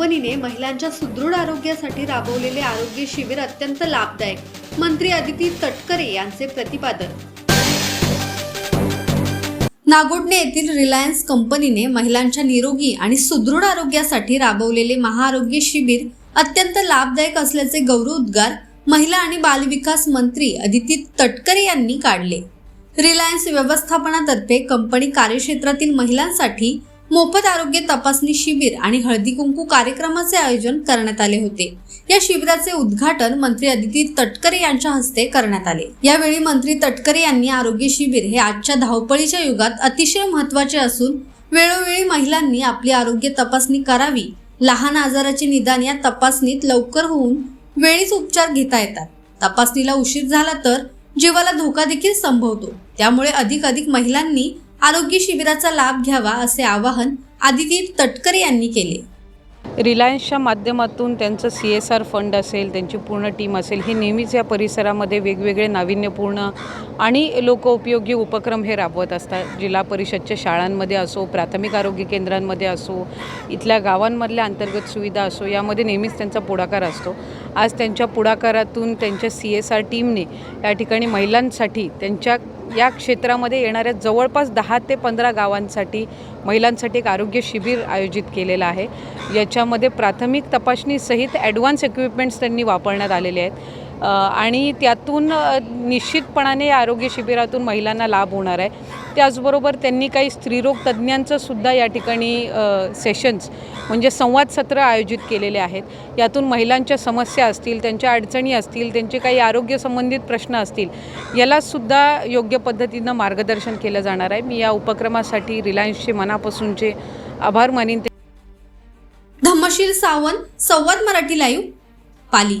कंपनीने महिलांच्या सुदृढ आरोग्यासाठी राबवलेले आरोग्य शिबिर अत्यंत लाभदायक मंत्री आदिती तटकरे यांचे प्रतिपादन. नागोडणे येथील रिलायन्स कंपनीने महिलांच्या निरोगी आणि सुदृढ आरोग्यासाठी राबवलेले महाआरोग्य शिबिर अत्यंत लाभदायक असल्याचे गौरवोद्गार महिला आणि बालविकास मंत्री अदिती तटकरे यांनी काढले. रिलायन्स व्यवस्थापनातर्फे कंपनी कार्यक्षेत्रातील महिलांसाठी मोफत आरोग्य तपासणी शिबिर आणि हळदी कुंकू कार्यक्रमाचे आयोजन करण्यात आले होते. या शिबिराचे उद्घाटन मंत्री अदिती तटकरे यांच्या हस्ते करण्यात आले. यावेळी मंत्री तटकरे यांनी आरोग्य शिबिर हे आजच्या धावपळीच्या युगात अतिशय महत्त्वाचे असून वेळोवेळी महिलांनी आपली आरोग्य तपासणी करावी. लहान आजाराचे निदान या तपासणीत लवकर होऊन वेळीच उपचार घेता येतात. तपासणीला उशीर झाला तर जीवाला धोका देखील संभवतो. त्यामुळे अधिक अधिक महिलांनी आरोग्य शिबिराचा लाभ घ्यावा असे आवाहन आदिती तटकरे यांनी केले. रिलायन्सच्या माध्यमातून त्यांचं सी एस आर फंड असेल त्यांची पूर्ण टीम असेल हे नेहमीच या परिसरामध्ये वेगवेगळे नाविन्यपूर्ण आणि लोकउपयोगी उपक्रम हे राबवत असतात. जिल्हा परिषदच्या शाळांमध्ये असो प्राथमिक आरोग्य केंद्रांमध्ये असो इथल्या गावांमधल्या अंतर्गत सुविधा असो यामध्ये नेहमीच त्यांचा पुढाकार असतो. आज त्यांच्या पुढाकारातून त्यांच्या सी एस आर टीमने या ठिकाणी महिलांसाठी त्यांच्या या क्षेत्रामध्ये येणाऱ्या जवळपास दहा ते पंधरा गावांसाठी महिलांसाठी एक आरोग्य शिबिर आयोजित केलेलं आहे. याच्यामध्ये प्राथमिक तपासणीसहित ॲडव्हान्स इक्विपमेंट्स त्यांनी वापरण्यात आलेले आहेत. आणि त्यातून निश्चितपणाने या आरोग्य शिबिरातून महिलांना लाभ होणार आहे. त्याचबरोबर त्यांनी काही स्त्रीरोग तज्ज्ञांचं सुद्धा या ठिकाणी सेशन्स म्हणजे संवाद सत्र आयोजित केलेले आहेत. यातून महिलांच्या समस्या असतील त्यांच्या अडचणी असतील त्यांचे काही आरोग्य संबंधित प्रश्न असतील यालासुद्धा योग्य पद्धतीनं मार्गदर्शन केलं जाणार आहे. मी या उपक्रमासाठी रिलायन्सचे मनापासूनचे आभार मानीन. धम्मशील सावंत संवाद मराठी लाईव्ह पाली.